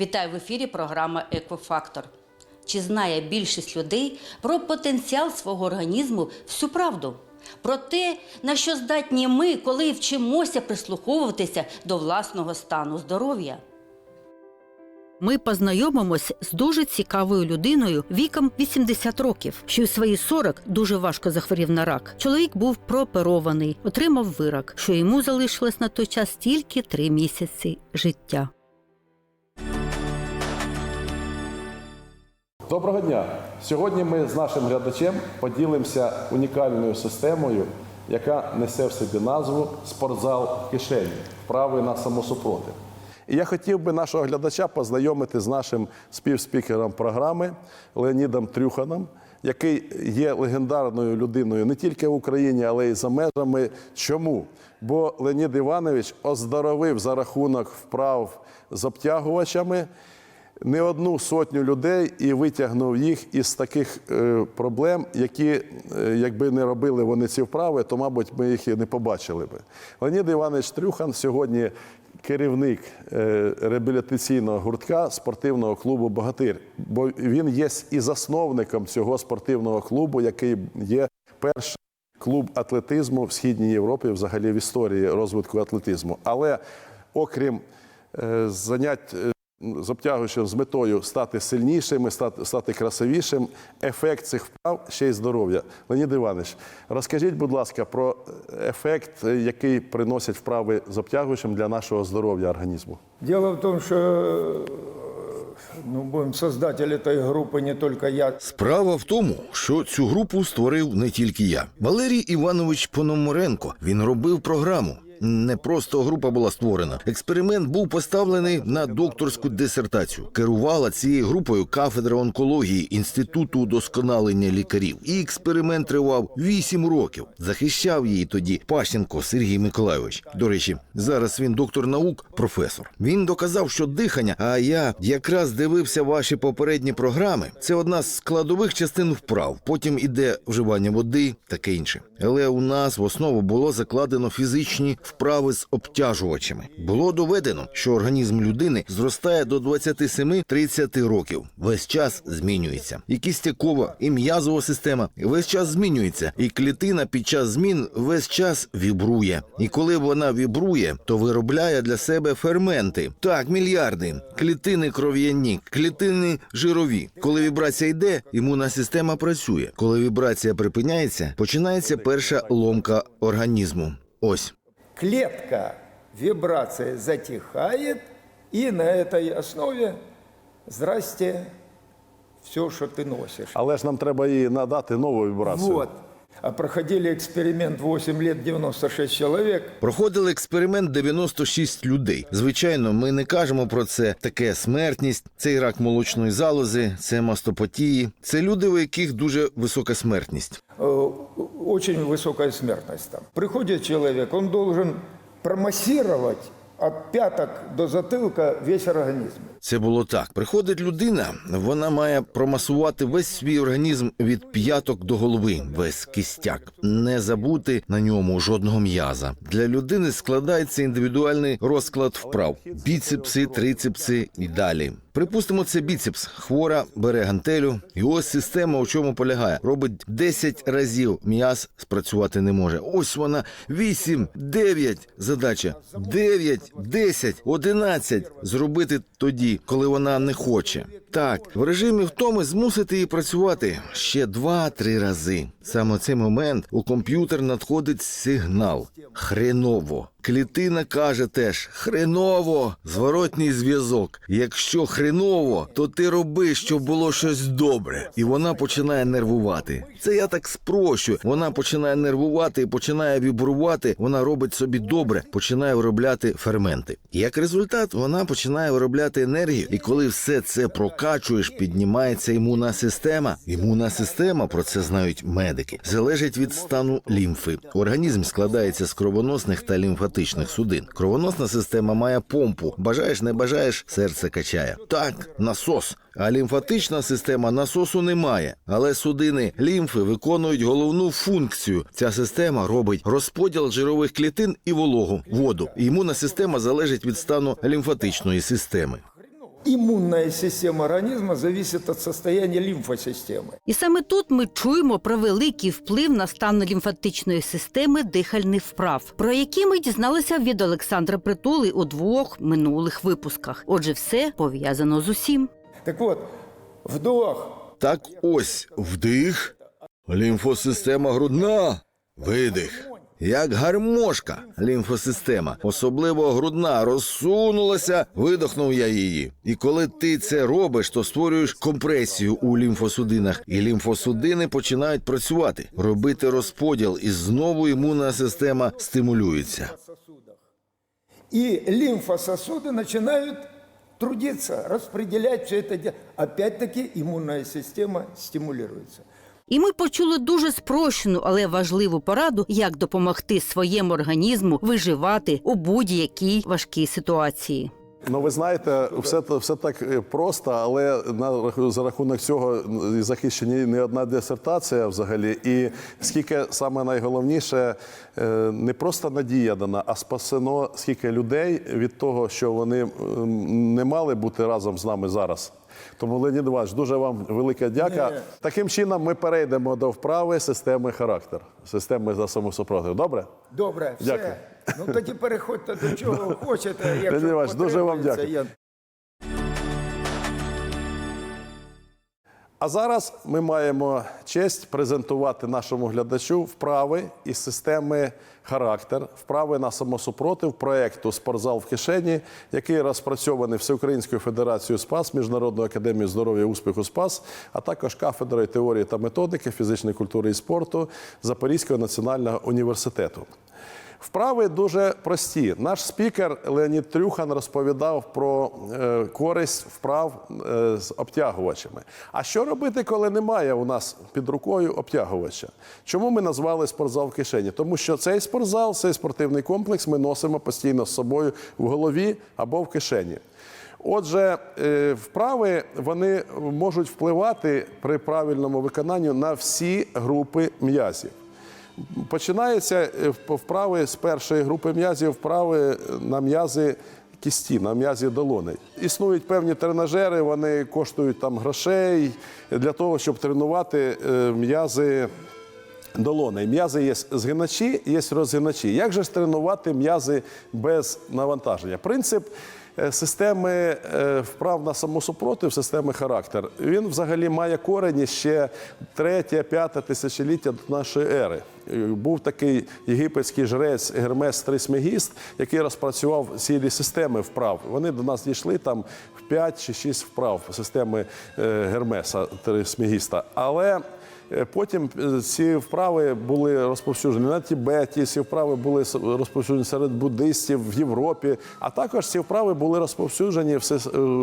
Вітаю в ефірі програма Екофактор. Чи знає більшість людей про потенціал свого організму всю правду? Про те, на що здатні ми, коли вчимося прислуховуватися до власного стану здоров'я? Ми познайомимось з дуже цікавою людиною віком 80 років, що й свої 40 дуже важко захворів на рак. Чоловік був прооперований, отримав вирок, що йому залишилось на той час тільки три місяці життя. Доброго дня! Сьогодні ми з нашим глядачем поділимося унікальною системою, яка несе в собі назву спортзал кишені, вправи на самосупротив. І я хотів би нашого глядача познайомити з нашим співспікером програми Леонідом Трюханом, який є легендарною людиною не тільки в Україні, але й за межами. Чому? Бо Леонід Іванович оздоровив за рахунок вправ з обтягувачами не одну сотню людей і витягнув їх із таких е, проблем, які, е, якби не робили вони ці вправи, то, мабуть, ми їх і не побачили би. Леонід Іванович Трюхан сьогодні керівник е, реабілітаційного гуртка спортивного клубу Богатир, бо він є і засновником цього спортивного клубу, який є першим клуб атлетизму в Східній Європі, взагалі в історії розвитку атлетизму. Але окрім занять з обтягуючим з метою стати сильнішим, стати, стати красивішим, ефект цих вправ ще й здоров'я. Леонід Іванович, розкажіть, будь ласка, про ефект, е, який приносять вправи з обтягуючим для нашого здоров'я організму. Дело в том, что э, ну, будем создатель этой группы не только я. Справа в тому, що цю групу створив не тільки я. Валерій Іванович Пономаренко. Він робив програму. Не просто група була створена. Експеримент був поставлений на докторську дисертацію. Керувала цією групою кафедра онкології Інституту удосконалення лікарів. І експеримент тривав 8 років. Захищав її тоді Пащенко Сергій Миколайович. До речі, зараз він доктор наук, професор. Він доказав, що дихання. А я якраз дивився ваші попередні програми. Це одна з складових частин вправ. Потім іде вживання води, таке інше. Але у нас в основу було закладено фізичні вправи з обтяжувачами. Було доведено, що організм людини зростає до 27-30 років. Весь час змінюється. І кістякова, і м'язова система весь час змінюється. І клітина під час змін весь час вібрує. І коли вона вібрує, то виробляє для себе ферменти. Так, мільярди. Клітини кров'яні, клітини жирові. Коли вібрація йде, імунна система працює. Коли вібрація припиняється, починається перша ломка організму. Ось. Клетка вибрация затихает, и на этой основе, здрасте, все, что ты носишь. Але ж нам треба їй надати нову вібрацію. Вот. А проходили эксперимент 8 лет 96 человек. Проходили експеримент 96 людей. Звичайно, ми не кажемо про це таке смертність, це рак молочної залози, це мастопатії. Це люди, у яких дуже висока смертність. Э, Очень высокая смертность там. Приходит человек, он должен промассировать от пяток до затылка весь организм. Це було так. Приходить людина, вона має промасувати весь свій організм від п'яток до голови, весь кістяк, не забути на ньому жодного м'яза. Для людини складається індивідуальний розклад вправ: біцепси, трицепси і далі. Припустимо, це біцепс. Хвора бере гантелю, і ось система у чому полягає. Робить 10 разів м'яз спрацювати не може. Ось вона 8, 9 задача. 9, 10, 11 зробити тоді, коли вона не хоче. Так, в режимі втоми змусити її працювати ще 2-3 рази. Саме цей момент у комп'ютер надходить сигнал. Хреново. Клітина каже теж хреново. Зворотній зв'язок. Якщо хреново, то ти роби, щоб було щось добре. І вона починає нервувати. Це я так спрощую. Вона починає нервувати і починає вібрувати. Вона робить собі добре, починає виробляти ферменти. Як результат, вона починає виробляти енергію. І коли все це прокачуєш, піднімається імунна система. Імунна система, про це знають медики, залежить від стану лімфи. Організм складається з кровоносних та лімфатичних судин. Кровоносна система має помпу. Бажаєш, не бажаєш, серце качає. Так, насос. А лімфатична система насосу немає. Але судини лімфи виконують головну функцію. Ця система робить розподіл жирових клітин і вологу, воду. Імунна система залежить від стану лімфатичної системи. Иммунная система организма зависит от состояния лимфосистемы. І саме тут ми чуємо про великий вплив на стан лімфатичної системи дихальних вправ, про які ми дізналися від Олександра Притули у двох минулих випусках. Отже, все пов'язано з усім. Так вот, вдох, Так ось вдих, лімфосистема грудна, видих. Як гармошка, лімфосистема, особливо грудна, розсунулася, видохнув я її. І коли ти це робиш, то створюєш компресію у лімфосудинах, і лімфосудини починають працювати, робити розподіл, і знову імунна система стимулюється. и лимфососуды начинают трудиться, распределять все это. Опять-таки иммунная система стимулируется. І ми почули дуже спрощену, але важливу пораду, як допомогти своєму організму виживати у будь-якій важкій ситуації. Ну, ви знаєте, все, все так е, просто, але на, за рахунок цього захищені не одна дисертація взагалі. І скільки саме найголовніше, е, не просто надія дана, а спасено скільки людей від того, що вони не мали бути разом з нами зараз. Тому, Леонід Іванович, дуже вам велика дяка. Ні. Таким чином ми перейдемо до вправи системи характер, системи за самосупротив. Добре? Добре, все. Дякую. Ну тоді переходьте до чого хочете. Якщо Леонід Іванович, дуже вам дякую. А зараз ми маємо честь презентувати нашому глядачу вправи із системи характер, вправи на самосупротив проекту Спортзал в кишені, який розпрацьований Всеукраїнською федерацією СПАС, Міжнародною академією здоров'я і успіху СПАС, а також кафедрою теорії та методики фізичної культури і спорту Запорізького національного університету. Вправи дуже прості. Наш спікер Леонід Трюхан розповідав про е, користь вправ е, з обтягувачами. А що робити, коли немає у нас під рукою обтягувача? Чому ми назвали спортзал в кишені? Тому що цей спортзал, цей спортивний комплекс ми носимо постійно з собою в голові або в кишені. Отже, е, вправи вони можуть впливати при правильному виконанні на всі групи м'язів. Починається е, вправи з першої групи м'язів, вправи на м'язи кісті, на м'язі долони. Існують певні тренажери, вони коштують там грошей для того, щоб тренувати е, м'язи долони. М'язи є згиначі, є розгиначі. Як же ж тренувати м'язи без навантаження? Принцип е, системи е, вправ на самосупротив, системи характер, він взагалі має корені ще третє, п'яте тисячоліття до нашої ери. Е, Був такий єгипетський жрець Гермес Трисмегіст, який розпрацював цілі системи вправ. Вони до нас дійшли там в 5 чи 6 вправ системи е, Гермеса Трисмегіста. Але Е, Потім е, ці вправи були розповсюджені на Тібеті, ці вправи були розповсюджені серед буддистів в Європі, а також ці вправи були розповсюджені е,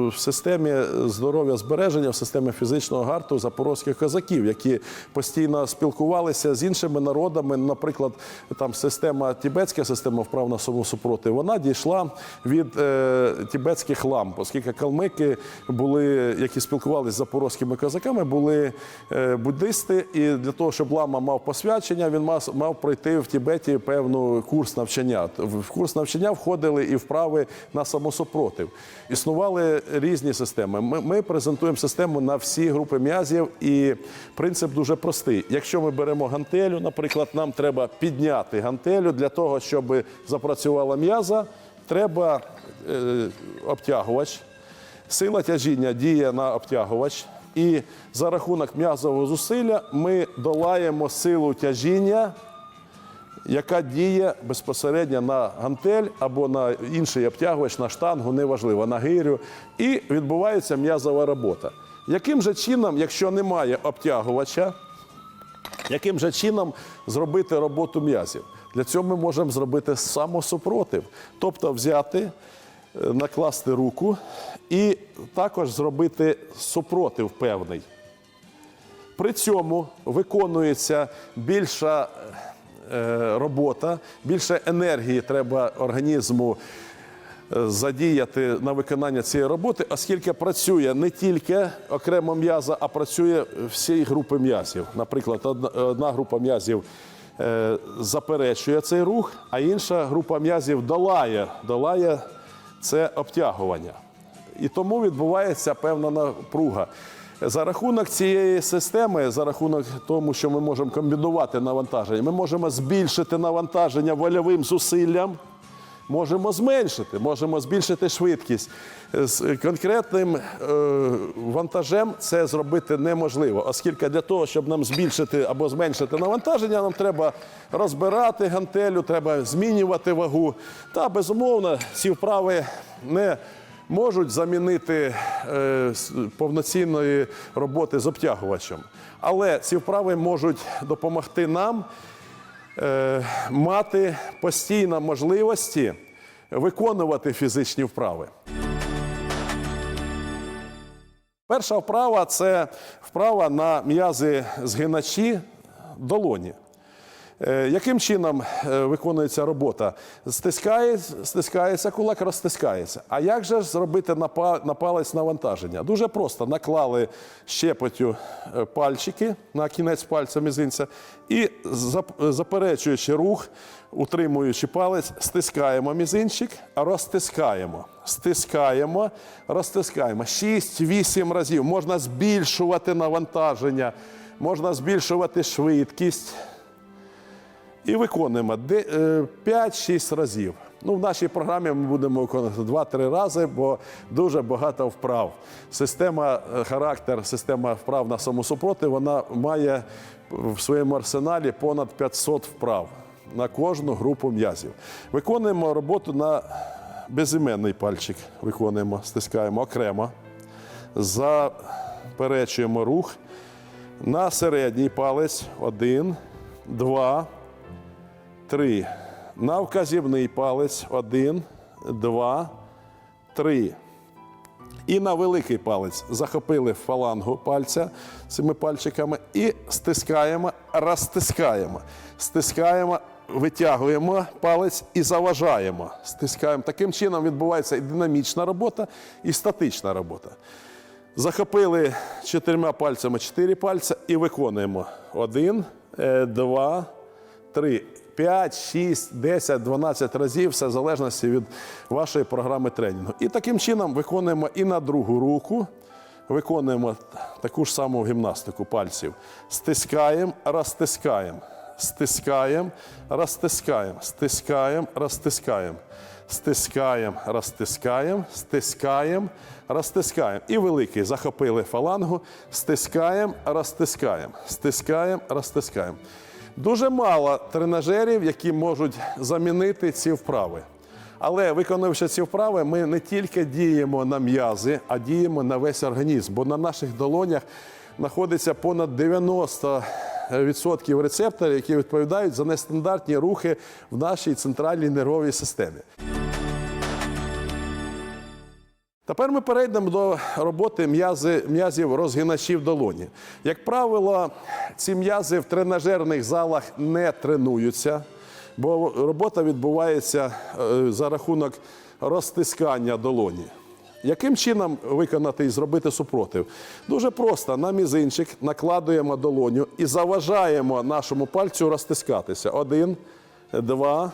в системі здоров'я збереження, в системі фізичного гарту запорозьких козаків, які постійно спілкувалися з іншими народами. Наприклад, там система тібетська система вправ на самосупротив, вона дійшла від е, тібетських ламп, оскільки калмики були, які спілкувалися з запорозькими козаками, були е, буддисти, і для того, щоб лама мав посвячення, він мав, мав пройти в Тібеті певну курс навчання. В курс навчання входили і вправи на самосупротив. Існували різні системи. Ми, ми презентуємо систему на всі групи м'язів, і принцип дуже простий. Якщо ми беремо гантелю, наприклад, нам треба підняти гантелю для того, щоб запрацювала м'яза, треба е, обтягувач. Сила тяжіння діє на обтягувач, і за рахунок м'язового зусилля ми долаємо силу тяжіння, яка діє безпосередньо на гантель або на інший обтягувач, на штангу, неважливо, на гирю, і відбувається м'язова робота. Яким же чином, якщо немає обтягувача, яким же чином зробити роботу м'язів? Для цього ми можемо зробити самосупротив, тобто взяти, накласти руку і також зробити супротив певний. При цьому виконується більша е, робота, більше енергії треба організму е, задіяти на виконання цієї роботи, оскільки працює не тільки окремо м'яза, а працює всі групи м'язів. Наприклад, одна, група м'язів е, заперечує цей рух, а інша група м'язів долає, долає це обтягування. І тому відбувається певна напруга. За рахунок цієї системи, за рахунок тому, що ми можемо комбінувати навантаження, ми можемо збільшити навантаження вольовим зусиллям. Можемо зменшити, можемо збільшити швидкість. З конкретним е, вантажем це зробити неможливо, оскільки для того, щоб нам збільшити або зменшити навантаження, нам треба розбирати гантелю, треба змінювати вагу. Та безумовно, ці вправи не можуть замінити е, повноцінної роботи з обтягувачем. Але ці вправи можуть допомогти нам е, мати постійно можливості виконувати фізичні вправи. Перша вправа це вправа на м'язи згиначі долоні. Е, Яким чином е, виконується робота? Стискається, стискається кулак, розтискається. А як же ж зробити на палець навантаження? Дуже просто наклали щепотю е, пальчики на кінець пальця мізинця і, заперечуючи рух, утримуючи палець, стискаємо мізинчик, розтискаємо. Стискаємо, розтискаємо. 6-8 разів. Можна збільшувати навантаження, можна збільшувати швидкість. І виконуємо е, 5-6 разів. Ну, в нашій програмі ми будемо виконувати 2-3 рази, бо дуже багато вправ. Система е, характер, система вправ на самосупротив, вона має в своєму арсеналі понад 500 вправ на кожну групу м'язів. Виконуємо роботу на безіменний пальчик. Виконуємо, стискаємо окремо. Заперечуємо рух. На середній палець. Один, два, три. На вказівний палець. Один, два, три. І на великий палець захопили фалангу пальця цими пальчиками і стискаємо, розтискаємо. Стискаємо, витягуємо палець і заважаємо. Стискаємо. Таким чином відбувається і динамічна робота, і статична робота. Захопили чотирма пальцями чотири пальця і виконуємо. Один, е, два, три, п'ять, шість, десять, дванадцять разів, все в залежності від вашої програми тренінгу. І таким чином виконуємо і на другу руку. Виконуємо таку ж саму гімнастику пальців. Стискаємо, розтискаємо. Стискаємо, розтискаємо, стискаємо, розтискаємо. Стискаємо, розтискаємо, стискаємо, розтискаємо. І великий захопили фалангу, стискаємо, розтискаємо, стискаємо, розтискаємо. Дуже мало тренажерів, які можуть замінити ці вправи. Але виконавши ці вправи, ми не тільки діємо на м'язи, а діємо на весь організм. Бо на наших долонях знаходиться понад 90% рецепторів, які відповідають за нестандартні рухи в нашій центральній нервовій системі. Тепер ми перейдемо до роботи м'язів розгиначів долоні. Як правило, ці м'язи в тренажерних залах не тренуються, бо робота відбувається е, за рахунок розтискання долоні. Яким чином виконати і зробити супротив? Дуже просто на мізинчик накладуємо долоню і заважаємо нашому пальцю розтискатися. Один, два,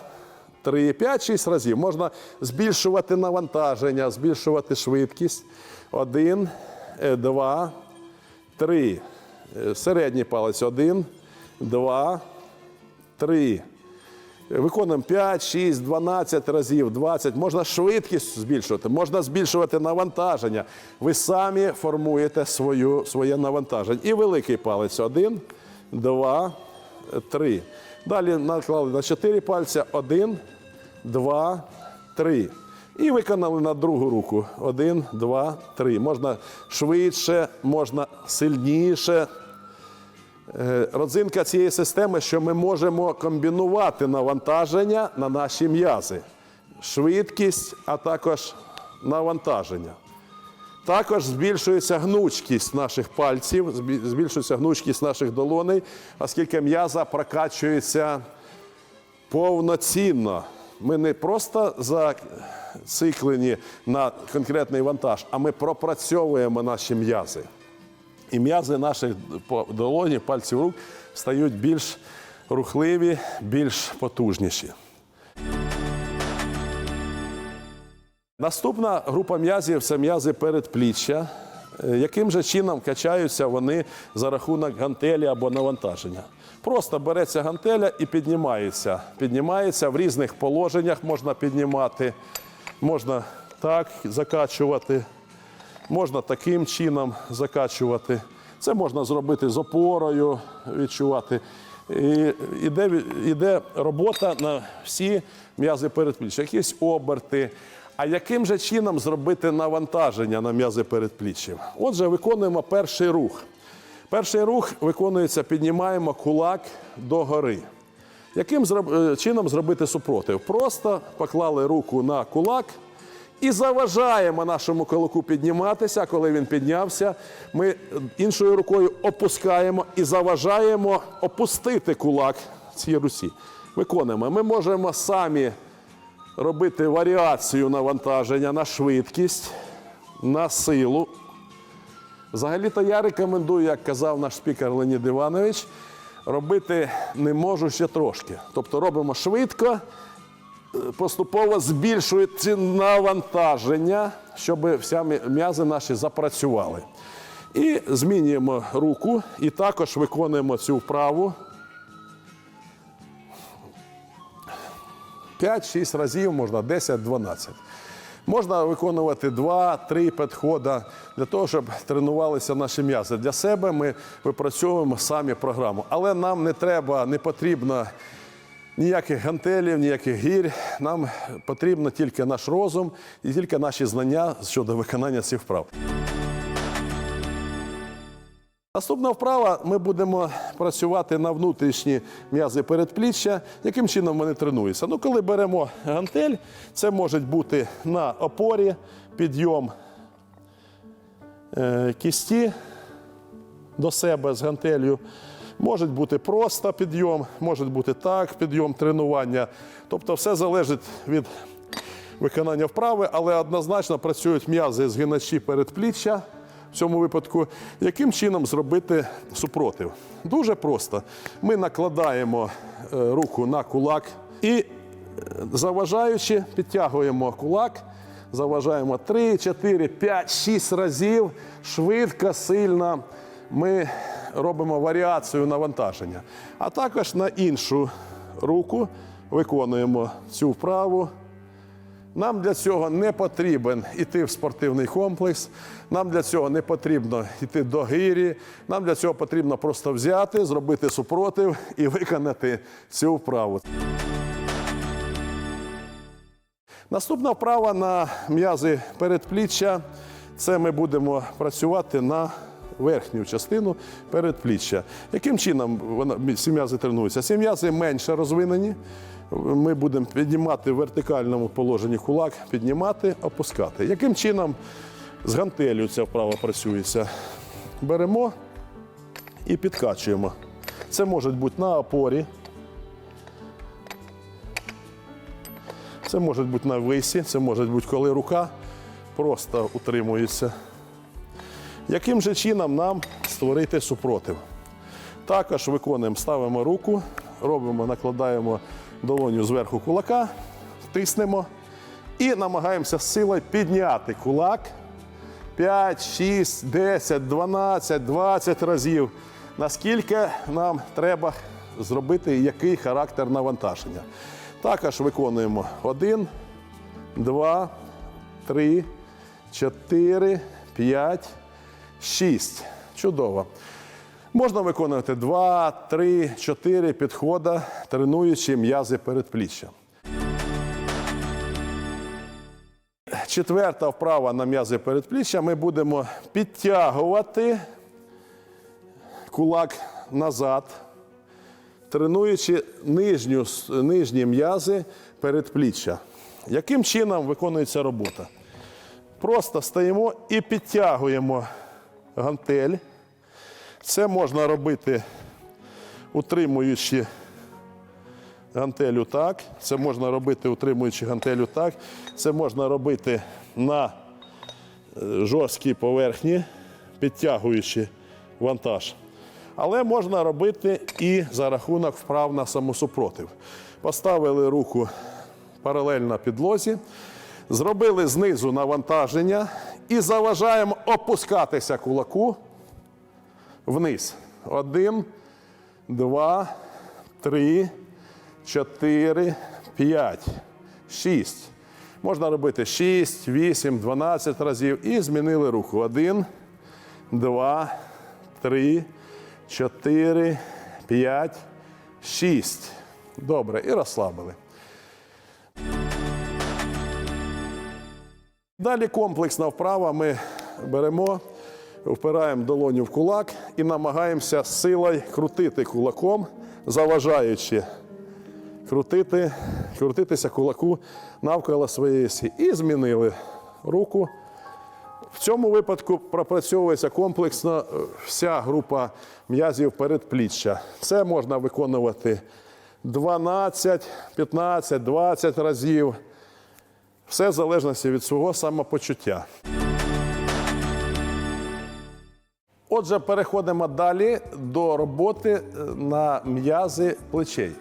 три, п'ять, шість разів. Можна збільшувати навантаження, збільшувати швидкість. Один, е, два, три. Е, Середній палець. Один, два, три. Виконуємо 5, 6, 12 разів, 20. Можна швидкість збільшувати, можна збільшувати навантаження. Ви самі формуєте свою, своє навантаження. І великий палець. Один, два, три. Далі наклали на 4 пальця. Один, два, три. І виконали на другу руку. Один, два, три. Можна швидше, можна сильніше. Е, Родзинка цієї системи, що ми можемо комбінувати навантаження на наші м'язи, швидкість, а також навантаження. Також збільшується гнучкість наших пальців, збільшується гнучкість наших долоней, оскільки м'яза прокачується повноцінно. Ми не просто зациклені на конкретний вантаж, а ми пропрацьовуємо наші м'язи. І м'язи наших долонів, пальців рук стають більш рухливі, більш потужніші. Наступна група м'язів це м'язи передпліччя. Е, Яким же чином качаються вони за рахунок гантелі або навантаження? Просто береться гантеля і піднімається. Піднімається в різних положеннях можна піднімати, можна так закачувати, можна таким чином закачувати. Це можна зробити з опорою, відчувати. І іде, іде робота на всі м'язи передпліччя, якісь оберти. А яким же чином зробити навантаження на м'язи передпліччя? Отже, виконуємо перший рух. Перший рух виконується, піднімаємо кулак догори. Яким е, чином зробити супротив? Просто поклали руку на кулак і заважаємо нашому кулаку підніматися. Коли він піднявся, ми е, іншою рукою опускаємо і заважаємо опустити кулак цій руці. Виконуємо. Ми можемо самі робити варіацію навантаження на швидкість, на силу. Взагалі-то я рекомендую, як казав наш спікер Леонід Іванович, робити не можу ще трошки. Тобто робимо швидко, е, поступово збільшується навантаження, щоб м'я- м'язи наші запрацювали. І змінюємо руку і також виконуємо цю вправу 5-6 разів, можна 10-12. Можна виконувати 2-3 підходи для того, щоб тренувалися наші м'язи. Для себе ми випрацьовуємо самі програму. Але нам не треба, не потрібно ніяких гантелів, ніяких гір. Нам потрібно тільки наш розум і тільки наші знання щодо виконання цих вправ. Наступна вправа ми будемо працювати на внутрішні м'язи передпліччя. Яким чином вони тренуються? Ну, коли беремо гантель, це може бути на опорі, підйом е, кісті до себе з гантелью. Може бути просто підйом, може бути так, підйом тренування. Тобто все залежить від виконання вправи, але однозначно працюють м'язи згиначі передпліччя. В цьому випадку, яким чином зробити супротив? Дуже просто. Ми накладаємо е, руку на кулак і, е, заважаючи, підтягуємо кулак, заважаємо 3, 4, 5, 6 разів швидко, сильно. Ми робимо варіацію навантаження. А також на іншу руку виконуємо цю вправу. Нам для цього не потрібен йти в спортивний комплекс, нам для цього не потрібно йти до гирі, нам для цього потрібно просто взяти, зробити супротив і виконати цю вправу. Наступна вправа на м'язи передпліччя. Це ми будемо працювати на верхню частину передпліччя. Яким чином ці м'язи тренуються? Ці м'язи менше розвинені. Ми будемо піднімати в вертикальному положенні кулак, піднімати, опускати. Яким чином з гантелю ця вправа працюється? Беремо і підкачуємо. Це може бути на опорі. Це може бути на висі, це може бути, коли рука просто утримується. Яким же чином нам створити супротив? Також виконуємо, ставимо руку, робимо, накладаємо долоню зверху кулака, тиснемо і намагаємося з силою підняти кулак 5, 6, 10, 12, 20 разів. Наскільки нам треба зробити який характер навантаження. Також виконуємо 1, 2, 3, 4, 5, 6. Чудово. Можна виконувати 2, 3, 4 підходи, тренуючи м'язи передпліччя. Четверта вправа на м'язи передпліччя. Ми будемо підтягувати кулак назад, тренуючи нижню, нижні м'язи передпліччя. Яким чином виконується робота? Просто стоїмо і підтягуємо гантель. Це можна робити, утримуючи гантелю так. Це можна робити, утримуючи гантелю так. Це можна робити на е, жорсткій поверхні, підтягуючи вантаж. Але можна робити і за рахунок вправ на самосупротив. Поставили руку паралельно підлозі, Зробили знизу навантаження і заважаємо опускатися кулаку вниз. Один, два, три, чотири, п'ять, шість. Можна робити 6, 8, 12 разів і змінили руку. Один, два, три, чотири, п'ять, шість. Добре, і розслабили. Далі комплексна вправа. Ми беремо, впираємо долоню в кулак і намагаємося силою крутити кулаком, заважаючи крутити, крутитися кулаку навколо своєї осі. І змінили руку. В цьому випадку пропрацьовується комплексно е, вся група м'язів передпліччя. Це можна виконувати 12, 15, 20 разів. Все в залежності від свого самопочуття. Отже, переходимо далі до роботи е, на м'язи плечей.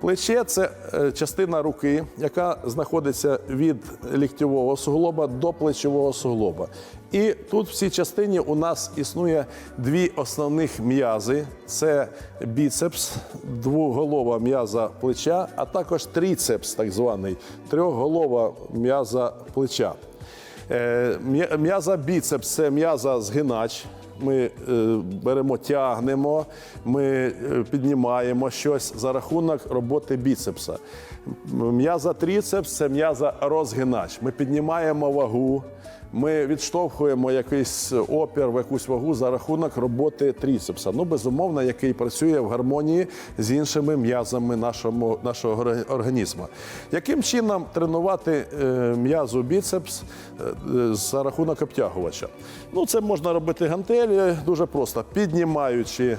Плече це е, частина руки, яка знаходиться від ліктьового суглоба до плечового суглоба. І тут в цій частині у нас існує дві основних м'язи: це біцепс, двоголова м'яза плеча, а також тріцепс, так званий трьохголова м'яза плеча. Е, М'яза біцепс це м'яза згинач. Ми е, беремо, тягнемо, ми е, піднімаємо щось за рахунок роботи біцепса. М'яза тріцепс це м'яза розгинач. Ми піднімаємо вагу, ми відштовхуємо якийсь опір в якусь вагу за рахунок роботи тріцепса. Ну, безумовно, який працює в гармонії з іншими м'язами нашому, нашого організму. Яким чином тренувати е, м'язу біцепс е, за рахунок обтягувача? Ну, це можна робити гантелі дуже просто, піднімаючи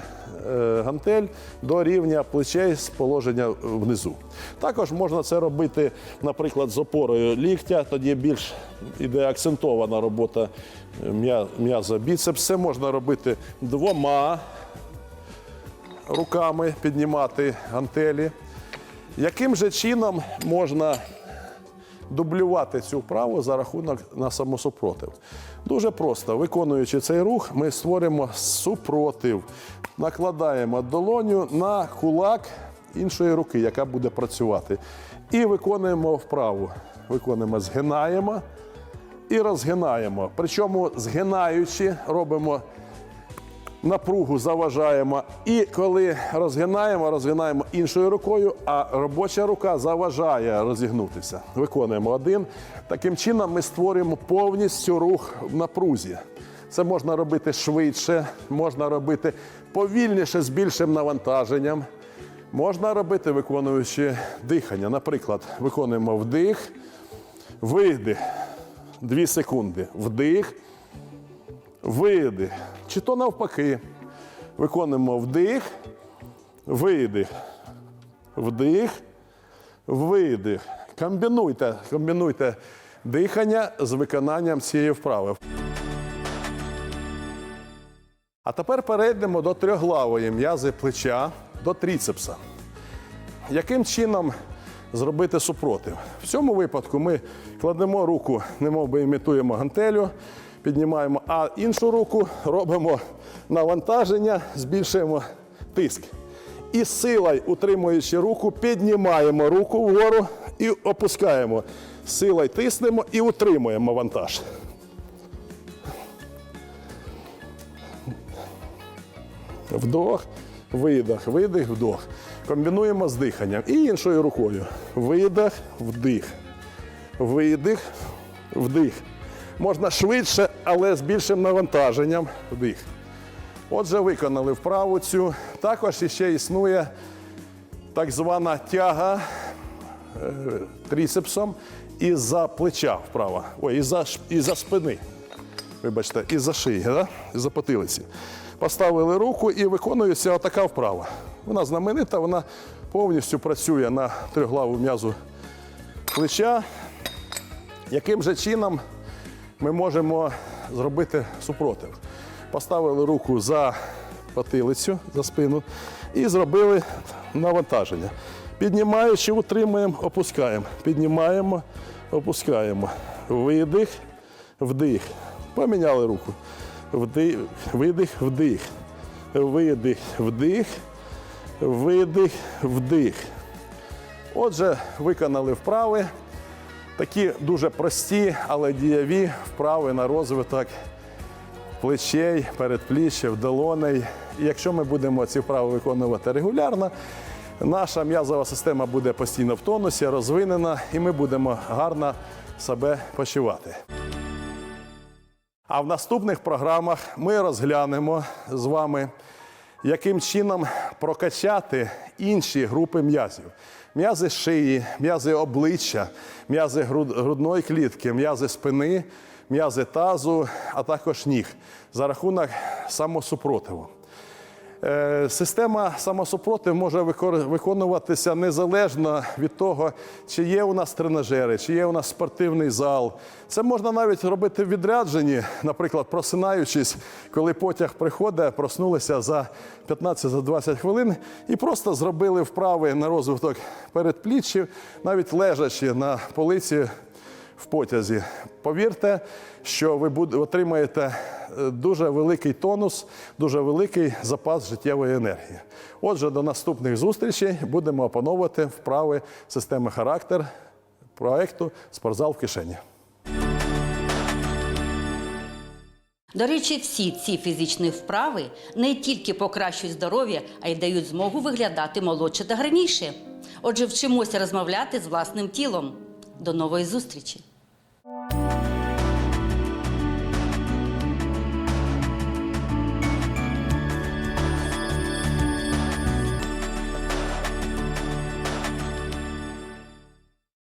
е, гантель до рівня плечей з положення внизу. Також можна це робити, наприклад, з опорою ліктя, тоді більш іде акцентована робота е, м'яза біцепс. Це можна робити двома руками, піднімати гантелі. Яким же чином можна дублювати цю вправу за рахунок на самосупротив. Дуже просто. Виконуючи цей рух, ми створюємо супротив. Накладаємо долоню на кулак іншої руки, яка буде працювати. І виконуємо вправу. Виконуємо, згинаємо і розгинаємо. Причому згинаючи, робимо напругу заважаємо. І коли розгинаємо, розгинаємо іншою рукою, а робоча рука заважає розігнутися. Виконуємо один. Таким чином ми створюємо повністю рух в напрузі. Це можна робити швидше, можна робити повільніше з більшим навантаженням. Можна робити, виконуючи дихання. Наприклад, виконуємо вдих, видих. Дві секунди. Вдих, видих. Чи то навпаки. Виконуємо вдих, видих, вдих, видих. Комбінуйте, комбінуйте дихання з виконанням цієї вправи. А тепер перейдемо до трьохглавої м'язи плеча, до тріцепса. Яким чином зробити супротив? В цьому випадку ми кладемо руку, немов би імітуємо гантелю, піднімаємо, а іншу руку робимо навантаження, збільшуємо тиск. І силою, утримуючи руку, піднімаємо руку вгору і опускаємо. Силою тиснемо і утримуємо вантаж. Вдох, видох, видих, вдох. Комбінуємо з диханням. І іншою рукою. Видих, вдих. Видих, вдих. Можна швидше, але з більшим навантаженням. Вдих. Отже, виконали вправу цю. Також іще існує так звана тяга е, тріцепсом із-за плеча вправа. Ой, із-за, ш- із-за спини. Вибачте, із-за шиї, да? із-за потилиці. Поставили руку і виконується отака вправа. Вона знаменита, вона повністю працює на трьохглаву м'язу плеча. Яким же чином ми можемо зробити супротив? Поставили руку за потилицю, за спину і зробили навантаження. Піднімаючи, утримуємо, опускаємо. Піднімаємо, Опускаємо. Видих, вдих. Поміняли руку. Вдих, видих, вдих. Видих, вдих. Видих, вдих. Отже, виконали вправи. Такі дуже прості, але дієві вправи на розвиток плечей, передпліччя, долоней. І якщо ми будемо ці вправи виконувати регулярно, наша м'язова система буде постійно в тонусі, розвинена, і ми будемо гарно себе почувати. А в наступних програмах ми розглянемо з вами, яким чином прокачати інші групи м'язів. М'язи шиї, м'язи обличчя, м'язи груд- грудної клітки, м'язи спини, м'язи тазу, а також ніг за рахунок самосупротиву. Е, Система самосупротив може виконуватися незалежно від того, чи є у нас тренажери, чи є у нас спортивний зал. Це можна навіть робити в відрядженні, наприклад, просинаючись, коли потяг приходить, проснулися за 15-20 хвилин і просто зробили вправи на розвиток передпліччів, навіть лежачи на полиці в потязі. Повірте, що ви отримаєте е, дуже великий тонус, дуже великий запас життєвої енергії. Отже, до наступних зустрічей будемо опановувати вправи системи характер проекту Спортзал в кишені. До речі, всі ці фізичні вправи не тільки покращують здоров'я, а й дають змогу виглядати молодше та гарніше. Отже, вчимося розмовляти з власним тілом. До нової зустрічі!